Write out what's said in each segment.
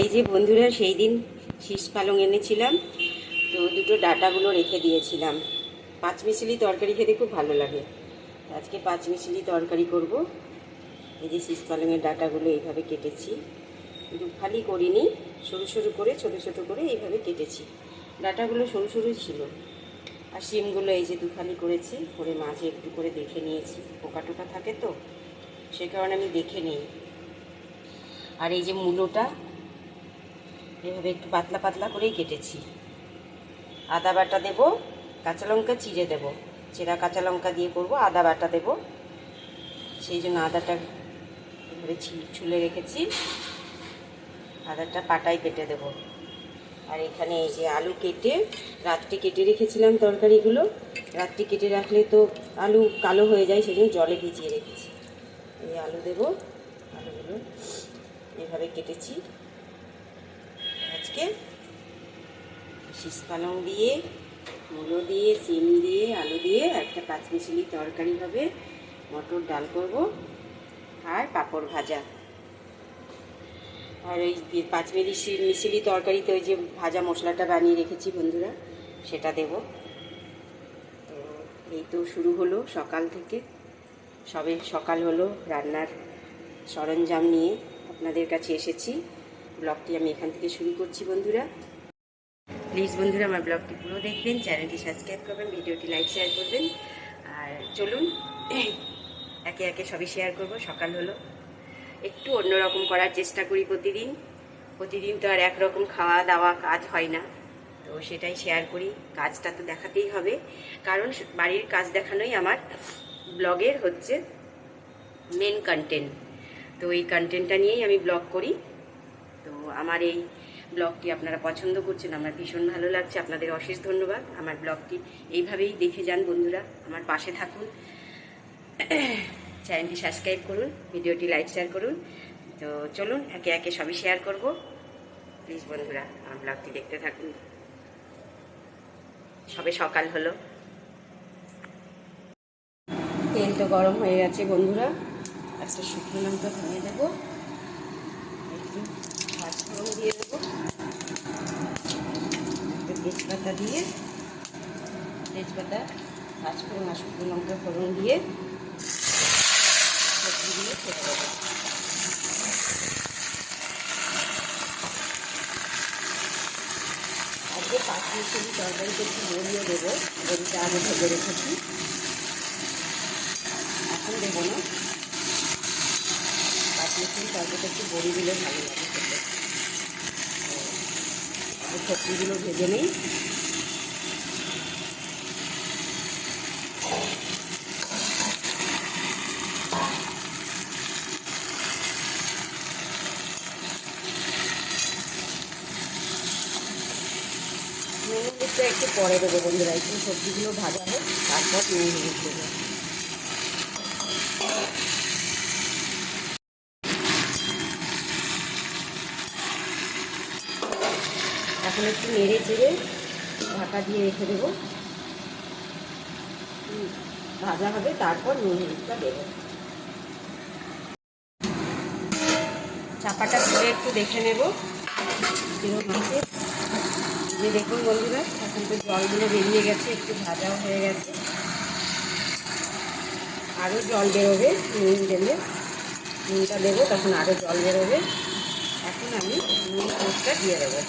এই যে বন্ধুরা, সেই দিন শীষ পালং এনেছিলাম। তো দুটো ডাটাগুলো রেখে দিয়েছিলাম। পাঁচ মিশিলি তরকারি খেতে খুব ভালো লাগে। আজকে পাঁচ মিশিলি তরকারি করব। এই যে শীষ পালংয়ের ডাটাগুলো এইভাবে কেটেছি। খালি করিনি, সরু সরু করে, ছোট ছোট করে এইভাবে কেটেছি। ডাটাগুলো সরু সরুই ছিল। আর শিমগুলো এই যে দুখানি করেছি, করে মাঝে একটু করে দেখে নিয়েছি। পোকা টোকা থাকে তো, সে কারণে আমি দেখে নিই। আর এই যে মূলোটা এভাবে একটু পাতলা পাতলা করেই কেটেছি। আদা বাটা দেব, কাঁচা লঙ্কা চিড়ে দেব। চেরা কাঁচা লঙ্কা দিয়ে করব, আদা বাটা দেব। সেই জন্য আদাটা এভাবে ছুলে রেখেছি। আদাটা পাটায় কেটে দেব। আর এখানে এই যে আলু কেটে, রাত্রে কেটে রেখেছিলাম তরকারিগুলো। রাত্রে কেটে রাখলে তো আলু কালো হয়ে যায়, সেই জন্য জলে ভিজিয়ে রেখেছি। এই আলু দেব, আলুগুলো এভাবে কেটেছি আজকে শীষ পালং দিয়ে, মুলো দিয়ে, সিম দিয়ে, আলু দিয়ে, একটা পাঁচমিশালি তরকারি হবে। মটর ডাল করব আর পাঁপড় ভাজা। আর ওই যে পাঁচ মিশি মিশিলি তরকারিতে ওই যে ভাজা মশলাটা বানিয়ে রেখেছি বন্ধুরা, সেটা দেব। তো এই তো শুরু হলো সকাল থেকে। সবে সকাল হলো রান্নার সরঞ্জাম নিয়ে আপনাদের কাছে এসেছি। ব্লগটি আমি এখান থেকে শুরু করছি বন্ধুরা। প্লিজ বন্ধুরা আমার ব্লগটি পুরো দেখবেন, চ্যানেলটি সাবস্ক্রাইব করবেন, ভিডিওটি লাইক, শেয়ার করবেন। আর চলুন, একে একে সবই শেয়ার করব। সকাল হলো, একটু অন্যরকম করার চেষ্টা করি প্রতিদিন। প্রতিদিন তো আর একরকম খাওয়া দাওয়া কাজ হয় না, তো সেটাই শেয়ার করি। কাজটা তো দেখাতেই হবে। কারণ বাড়ির কাজ দেখানোই আমার ব্লগের হচ্ছে মেন কন্টেন্ট তো এই কন্টেন্টটা নিয়েই আমি ব্লগ করি। তো আমার এই ব্লগটি আপনারা পছন্দ করছেন, আমার ভীষণ ভালো লাগছে, আপনাদের অশেষ ধন্যবাদ। আমার ব্লগটি এইভাবেই দেখে যান বন্ধুরা, আমার পাশে থাকুন। চ্যানেলটি সাবস্ক্রাইব করুন, ভিডিওটি লাইক, শেয়ার করুন। তো চলুন, একে একে সবই শেয়ার করব। প্লিজ বন্ধুরা, আমার ব্লগটি দেখতে থাকুন। সবে সকাল হলো। তেল তো গরম হয়ে গেছে বন্ধুরা একটা শুকনো লঙ্কা ভেঙে দেবো। দিয়ে দেবো। তেজপাতা দিয়ে, তেজপাতা, পাঁচফোড়ন আর শুকনো লঙ্কা, ফোড়ন দিয়ে সবজিগুলো ছেড়ে দেবো আজকে পাঁচ মিশালি তরকারিতে একটু বড়িও দেবো, বড়িটা আগে ভেজে রেখেছি। এখন দেবো না। পাঁচ মিশালি তরকারিটা একটু বড়ি দিলে ভালো লাগে। সবজিগুলো ভেজে নেই। নুন একটু পরে দেবো বন্ধুরা, একটু সবজিগুলো ভাজা হোক, তারপর নুন দেবো। এখন একটু নেড়ে চেড়ে ঢাকা দিয়ে রেখে দেবো। ভাজা হবে, তারপর নুন হলুদটা দেবো। চাপাটা তুলে একটু দেখে নেব। যে দেখুন বন্ধুরা, এখন তো জলগুলো বেরিয়ে গেছে, একটু ভাজাও হয়ে গেছে। আরও জল বেরোবে, নুন দিলে নুনটা দেবো, তখন আরও জল বেরোবে। এখন আমি নুন কোটটা দিয়ে দেবো।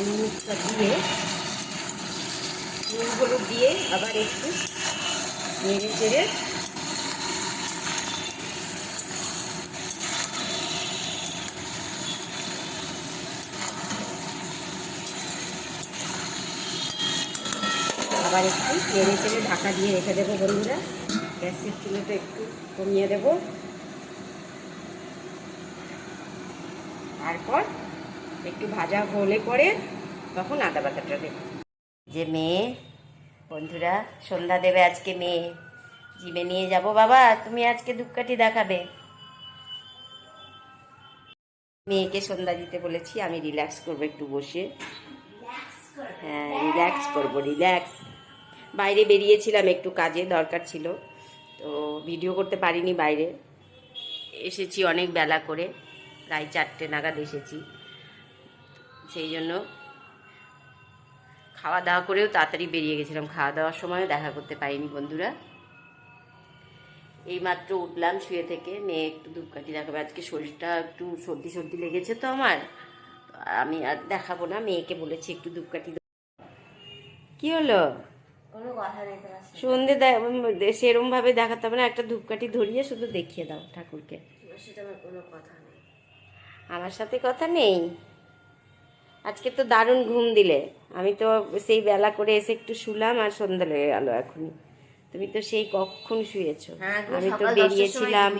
নুন হলুদটা দিয়ে নুন হলুদ দিয়ে আবার একটু নেড়ে চেড়ে আবার একটু নেড়ে চেড়ে ঢাকা দিয়ে রেখে দেবো বন্ধুরা। গ্যাসের চুলোটা একটু কমিয়ে দেব। তারপর একটু ভাজা হলে পরে তখন আদা বাটাটা দেব। যে মেয়ে, বন্ধুরা, সন্ধ্যা দেবে আজকে মেয়ে। জিমে নিয়ে যাব বাবা, তুমি আজকে ধূপকাঠি দেখাবে। মেয়েকে সন্ধ্যা দিতে বলেছি, আমি রিল্যাক্স করব একটু বসে। হ্যাঁ রিল্যাক্স করব, রিল্যাক্স। বাইরে বেরিয়েছিলাম একটু কাজে, দরকার ছিল। তো ভিডিও করতে পারিনি বাইরে। এসেছি অনেক বেলা করে, প্রায় চারটে নাগাদ এসেছি। সেই জন্য খাওয়া দাওয়া করেও তাড়াতাড়ি বেরিয়ে গেছিলাম। খাওয়া দাওয়ার সময়ও দেখা করতে পারিনি বন্ধুরা। এইমাত্র উঠলাম শুয়ে থেকে মেয়ে একটু ধূপকাঠি দেখাবে। আজকে শরীরটা একটু সর্দি সর্দি লেগেছে তো আমার। আমি আর দেখাবো না মেয়েকে বলেছি একটু ধূপকাঠি। কি হলো? কোনো কথা নেই তোমার সাথে। সন্ধে সেরম ভাবে দেখাতে হবে না একটা ধূপকাঠি ধরিয়ে শুধু দেখিয়ে দাও ঠাকুরকে। আমার সাথে কথা নেই? আজকে তো দারুণ ঘুম দিলে। আমি তো সেই বেলা করে এসে একটু শুলাম আর সন্ধ্যা লেগে গেল এখনই। তুমি তো সেই কখন শুয়েছো? হ্যাঁ আমি তো বেরিয়েছিলাম।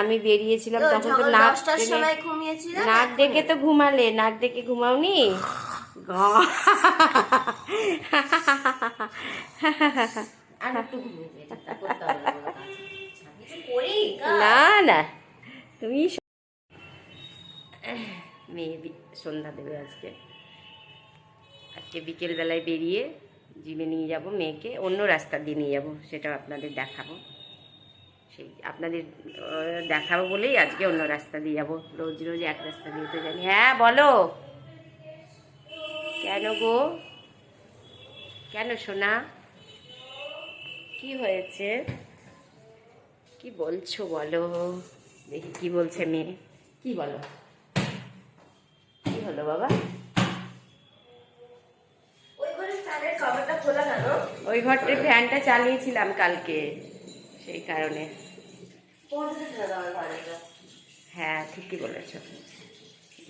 আমি বেরিয়েছিলাম তখন তো নাক নাক ডেকে তো ঘুমালে নাক ডেকে ঘুমাওনি? না। না না। তুমি মেয়ে সন্ধ্যা দেবে আজকে। আজকে বিকেলবেলায় বেরিয়ে জিমে নিয়ে যাব মেয়েকে, অন্য রাস্তা দিয়ে নিয়ে যাব, সেটা আপনাদের দেখাবো। সেই আপনাদের দেখাবো বলেই আজকে অন্য রাস্তা দিয়ে যাব। রোজ রোজ এক রাস্তা দিয়ে তো জানি। হ্যাঁ বলো। কেন গো? কেন সোনা? কি হয়েছে? কি বলছো বলো? দেখি কি বলছে মেয়ে। কি বলো? হলো বাবা। ওই ঘরের খোলা ওই ঘরটার ফ্যানটা চালিয়েছিলাম কালকে সেই কারণে। হ্যাঁ ঠিকই বলেছ।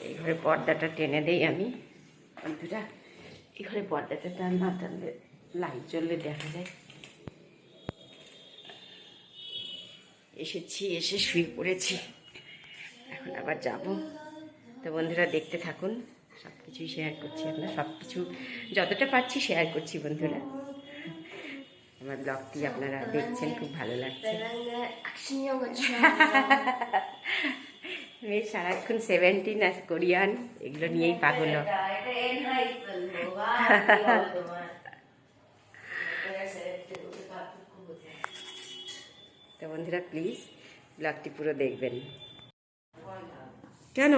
এই ঘরে পর্দাটা টেনে দেই আমি বন্ধুরা এই ঘরে পর্দাটা টান না টানলে লাইট জ্বললে দেখা যায়। এসেছি এসে শুয়ে পড়েছি। এখন আবার যাব। তো বন্ধুরা দেখতে থাকুন সব কিছুই শেয়ার করছি আপনার সব কিছু যতটা পারছি শেয়ার করছি বন্ধুরা আমার ব্লগটি আপনারা দেখছেন, খুব ভালো লাগছে। আমি সারাক্ষণ সেভেন্টিন আর কোরিয়ান, এগুলো নিয়েই পাগল। তো বন্ধুরা প্লিজ ব্লগটি পুরো দেখবেন কেন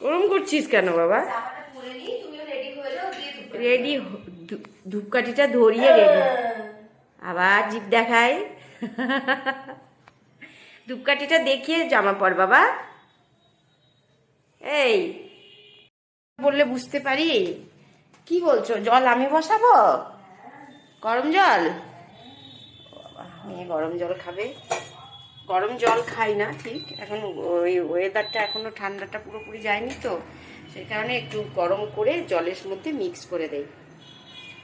ওরম করছিস কেন বাবা? হয়ে। রেডি ধূপকাঠিটা ধরিয়ে রেডি। আবার জিপ দেখায় ধূপকাঠিটা দেখিয়ে জামা পর বাবা। এই। বললে বুঝতে পারি? কি বলছো? জল আমি বসাবো? গরম জল? মেয়ে গরম জল খাবে। গরম জল খাই না, ঠিক। এখন ওই ওয়েদারটা এখনও ঠান্ডাটা পুরোপুরি যায়নি তো, সেই কারণে একটু গরম করে জলের মধ্যে মিক্স করে দেই।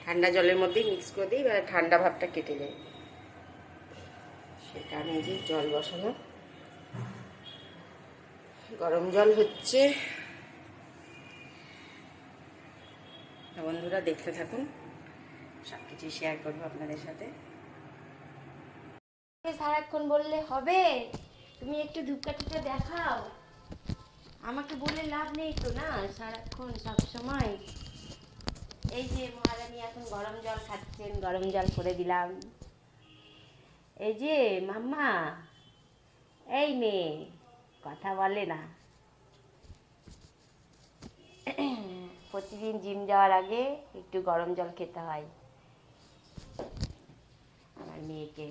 ঠান্ডা জলের মধ্যেই মিক্স করে দিই, এবার ঠান্ডা ভাবটা কেটে যায় সেই কারণে যে জল বসানো। গরম জল হচ্ছে। বন্ধুরা দেখতে থাকুন সব কিছু শেয়ার করব আপনাদের সাথে। সারাক্ষণ বললে হবে? তুমি একটু ধূপকাঠিটা দেখাও। আমাকে বলে লাভ নেই তো না সারাক্ষণ সব সময়? এই যে মহারানী এখন গরম জল খাচ্ছেন, গরম জল করে দিলাম। এই যে মাম্মা, এই মেয়ে, কথা বলে না। প্রতিদিন জিম যাওয়ার আগে একটু গরম জল খেতে হয়। আমার মেয়েকে।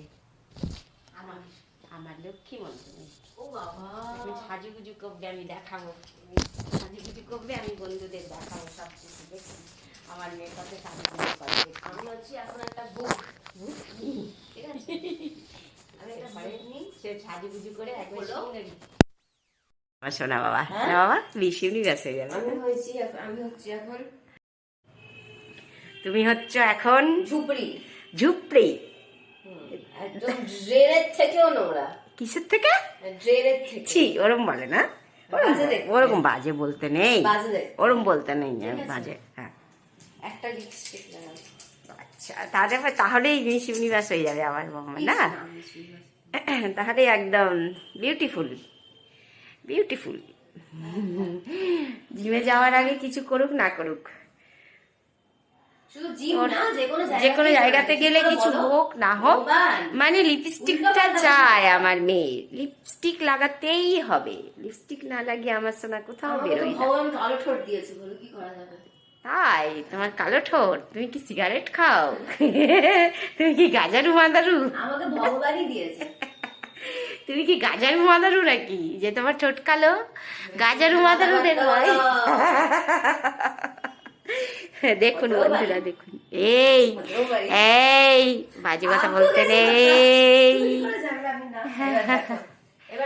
আমার লক্ষ্মী মন্ত্র। ও বাবা। সাজুগুজু করবে আমি দেখাবো। সাজুগুজু করবে আমি বন্ধুদের দেখাবো সব কিছু দেখি। আমার মেয়ের কাছে সাজুগুজু করে আমি হচ্ছি এখন একটা বুক ঠিক আছে? আমি একটা বুক নিই সে সাজুগুজু করে একবার আমার শোনা বাবা। হ্যাঁ? না বাবা বেশি ব্যাস হয়ে যাবে আমি হয়েছি আমি হচ্ছি এখন তুমি হচ্ছে এখন ঝুপড়ি। ঝুপড়ি। ড্রেনের থেকেও নোংরা। কিসের থেকে? ড্রেনের থেকে। ছি ওরম বলে না? ওরকম বাজে বলতে নেই। ওরম বলতে নেই বাজে হ্যাঁ। একটা লিপস্টিক আচ্ছা তাহলে তাহলেই মিস ইউনিভার্স হয়ে যাবে আমার মামা না? তাহলে একদম বিউটিফুল বিউটিফুল জিমে যাওয়ার আগে কিছু করুক না করুক। যে কোনো জায়গাতে গেলে কিছু হোক না হোক মানে লিপস্টিকটা চায় আমার মেয়ে। লিপস্টিক লাগাতেই হবে। লিপস্টিক না লাগিয়ে আমার সোনা কোথাও আমাকে তো বেরোই না। ভগবান কালো ঠোঁট দিয়েছে বলো কি করা যাবে? তাই? তোমার কালো ঠোঁট? তুমি কি সিগারেট খাও? তুমি কি গাজারু মাদারু আমাকে ভগবানই দিয়েছে। তুমি কি গাজারু মাদারু নাকি? যে তোমার ঠোঁট কালো গাজারু মাদারুদের হয় দেখুন বন্ধুরা দেখুন। এই এই বাজে কথা বলতে নেই।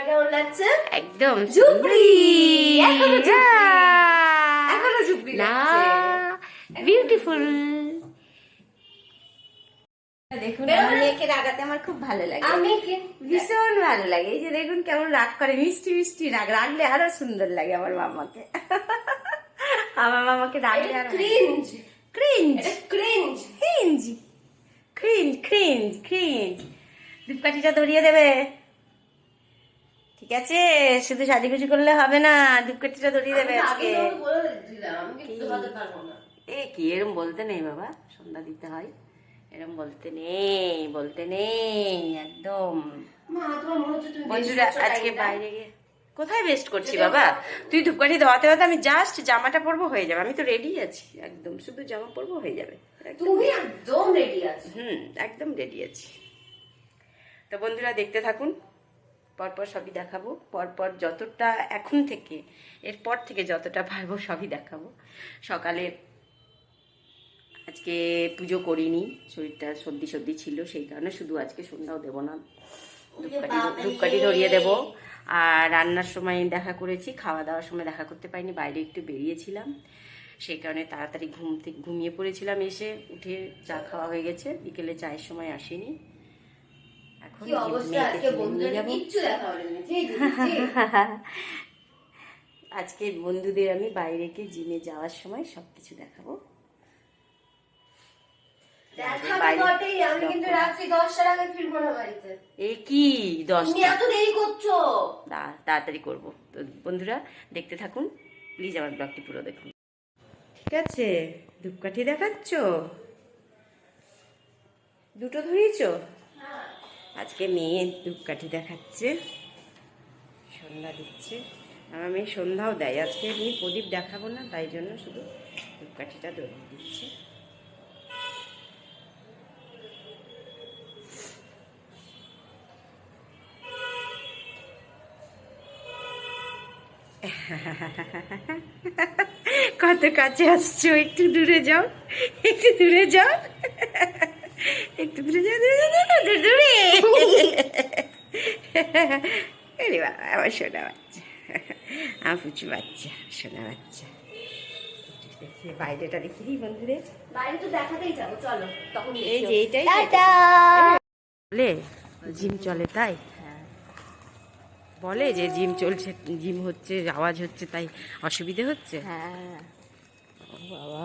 কেমন লাগছে? একদম না বিউটিফুল দেখুন? মেয়েকে রাগাতে আমার খুব ভালো লাগে। আমি ভীষণ ভালো লাগে। এই যে দেখুন কেমন রাগ করে মিষ্টি মিষ্টি রাগ। রাগলে আরও সুন্দর লাগে আমার মামাকে। আমার মামাকে রাগলে আরও cringe cringe cringe cringe cringe cringe cringe ধূপকাঠিটা ধরিয়ে দেবে। ঠিক আছে শুধু সাজুগুজু করলে হবে না ধূপকাঠিটা ধরিয়ে দেবে আজকে। এ কি এরম বলতে নেই বাবা সন্ধ্যা দিতে হয়। এরম বলতে নেই বলতে নেই একদম। বন্ধুরা আজকে বাইরে গিয়ে কোথায় বেস্ট করছি বাবা? তুই ধূপকাঠি ধোয়াতে ধোয়াতে আমি জাস্ট জামাটা পরবো হয়ে যাবে। আমি তো রেডি আছি একদম। শুধু জামা পরবো হয়ে যাবে। একদম তুমি একদম রেডি আছো। হুম একদম রেডি আছি। তো বন্ধুরা দেখতে থাকুন। পরপর সবই দেখাবো। পরপর যতটা এখন থেকে এরপর থেকে যতটা পারব সবই দেখাবো। সকালে আজকে পুজো করিনি শরীরটা সর্দি সর্দি ছিল সেই কারণে শুধু আজকে সন্ধ্যাও দেবো না। ধূপকাঠি ধূপকাঠি ধরিয়ে দেবো। আর রান্নার সময় দেখা করেছি খাওয়া দাওয়ার সময় দেখা করতে পারিনি বাইরে একটু বেরিয়েছিলাম। সেই কারণে তাড়াতাড়ি ঘুম থেকে ঘুমিয়ে পড়েছিলাম এসে উঠে চা খাওয়া হয়ে গেছে বিকেলে চায়ের সময় আসেনি। এখন আজকে বন্ধুদের আমি বাইরেকে জিমে যাওয়ার সময় সবকিছু দেখাবো দেখাবে। তাড়াতাড়ি করব। তো বন্ধুরা দেখতে থাকুন। প্লিজ আমার ব্লগটি পুরো দেখুন। ঠিক আছে ধূপকাঠি দেখাচ্ছ? দুটো ধরিয়েছ? আজকে মেয়ে ধূপকাঠি দেখাচ্ছে সন্ধ্যা দিচ্ছে। আমার মেয়ে সন্ধ্যাও দেয় আজকে এমনি প্রদীপ দেখাবো না তাই জন্য শুধু ধূপকাঠিটা ধরিয়ে দিচ্ছে। কত কাছে আসছো? একটু দূরে যাও। একটু দূরে যাও। একটু দূরে যাও দূরে দূরে দূরে আরে বাবা আমার সোনা বাচ্চা। আমার পুচু বাচ্চা সোনা বাচ্চা। বাইরেটা দেখি বন্ধুদের বাইরে তো দেখাতেই যাব চলো তখন এই যে এইটাই বলে জিম চলে তাই? বলে যে জিম চলছে জিম হচ্ছে আওয়াজ হচ্ছে তাই অসুবিধে হচ্ছে? হ্যাঁ বাবা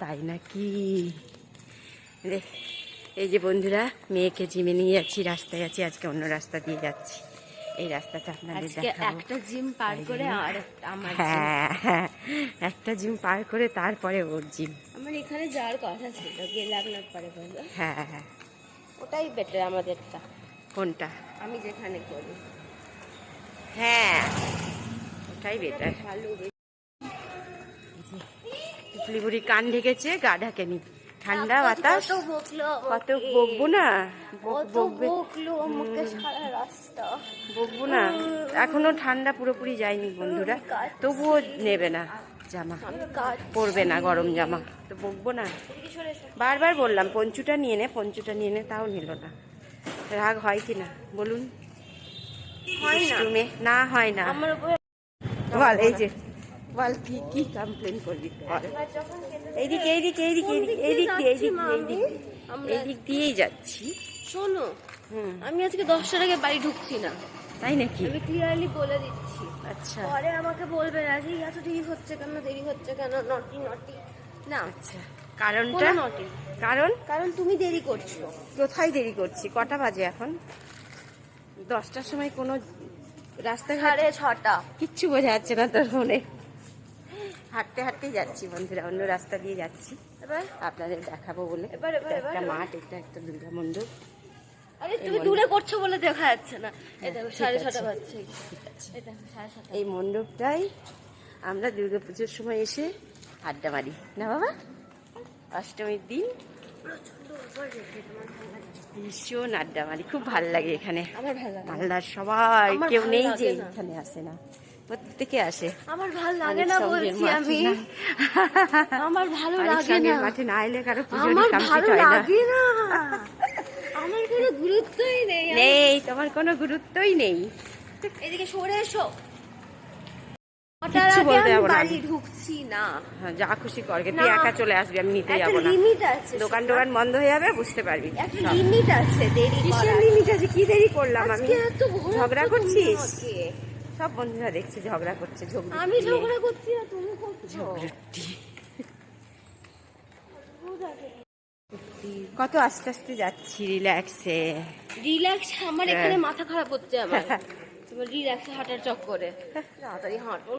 তাই নাকি? দেখ এই যে বন্ধুরা মেয়েকে জিমে নিয়ে যাচ্ছি রাস্তায় আছি আজকে অন্য রাস্তা দিয়ে যাচ্ছি। এই রাস্তাটা আপনাদের দেখাবো। একটা জিম পার করে আর আমার হ্যাঁ হ্যাঁ একটা জিম পার করে তারপরে ওর জিম। আমার এখানে যাওয়ার কথা ছিল গেলাম না পরে বলল হ্যাঁ হ্যাঁ ওটাই বেটার আমাদেরটা। কোনটা? আমি যেখানে করি। হ্যাঁ ওটাই বেটার বুড়ি কান ঢেকেছে গা ঢাকেনি। ঠান্ডা বাতাস। কত বকবো না? বকবো। না। এখনও ঠান্ডা পুরোপুরি যায়নি বন্ধুরা। তবুও নেবে না জামা। পরবে না গরম জামা। তো বকবো না। বারবার বললাম পঞ্চুটা নিয়ে নে পঞ্চুটা নিয়ে নে তাও নিল না। রাগ হয় কি না বলুন। হয় না। হয় না। বল এই যে। বল কি কি কমপ্লেন করবি বল। যখন খেতে এইদিকে এইদিকে এইদিকে এইদিকে এইদিক দিয়ে এইদিক এইদিক দিয়ে। আমরা- এইদিক দিয়েই যাচ্ছি। শোনো আমি আজকে দশটার আগে বাড়ি ঢুকছি না। তাই নাকি? আমি ক্লিয়ারলি বলে দিচ্ছি। আচ্ছা। পরে আমাকে বলবে না যে এত দেরি হচ্ছে কেন? দেরি হচ্ছে কেন? নটি নটি না। আচ্ছা। কারণটা? নটি কারণ? কারণ তুমি দেরি করছ। কোথায় দেরি করছি? কটা বাজে এখন? দশটার সময় কোনো রাস্তাঘাটে ছটা। কিচ্ছু বোঝা যাচ্ছে না তোর মনে হাঁটতে হাঁটতেই যাচ্ছি বন্ধুরা অন্য রাস্তা দিয়ে যাচ্ছি। এবার? আপনাদের দেখাবো বলে। এবার, এবার, একটা মাঠ এটা একটা দুর্গা মণ্ডপ আরে তুমি দূরে করছ বলে দেখা যাচ্ছে না। এই দেখো সাড়ে ছটা বাজছে। এই এই মণ্ডপটাই আমরা দুর্গা পুজোর সময় এসে আড্ডা মারি। না বাবা? অষ্টমীর দিন ভীষণ আড্ডা মারি খুব ভালো লাগে এখানে। মালদার সবাই কেউ নেই যে এখানে আসে না। প্রত্যেকে আসে। আমার ভালো লাগে না বলছি আমি। আমার ভালো লাগে না। মাঠে না এলে কারও পুজো ভালো লাগে না। আমার কোনো গুরুত্বই নেই। নেই তোমার কোনো গুরুত্বই নেই। এদিকে সরে এসো। কিচ্ছু বলতে আমি যাব না। ঢুকছি না। হ্যাঁ, যা খুশি করগে না। তুই একা চলে আসবি আমি নিতে যাব না। লিমিট আছে দোকান টোকান বন্ধ হয়ে যাবে বুঝতে পারবি। একটা লিমিট আছে দেরি কিসের করার। লিমিট আছে? কি দেরি করলাম আমি? ঝগড়া করছিস? সব বন্ধুরা দেখছে ঝগড়া করছে আমি ঝগড়া করছি না তুমি করছ? কত আস্তে আস্তে যাচ্ছি রিল্যাক্সে রিল্যাক্স আমার হ্যাঁ। এখানে মাথা খারাপ হচ্ছে আমার। রিল্যাক্সে হাঁটার চক্করে। তাড়াতাড়ি হাঁটো।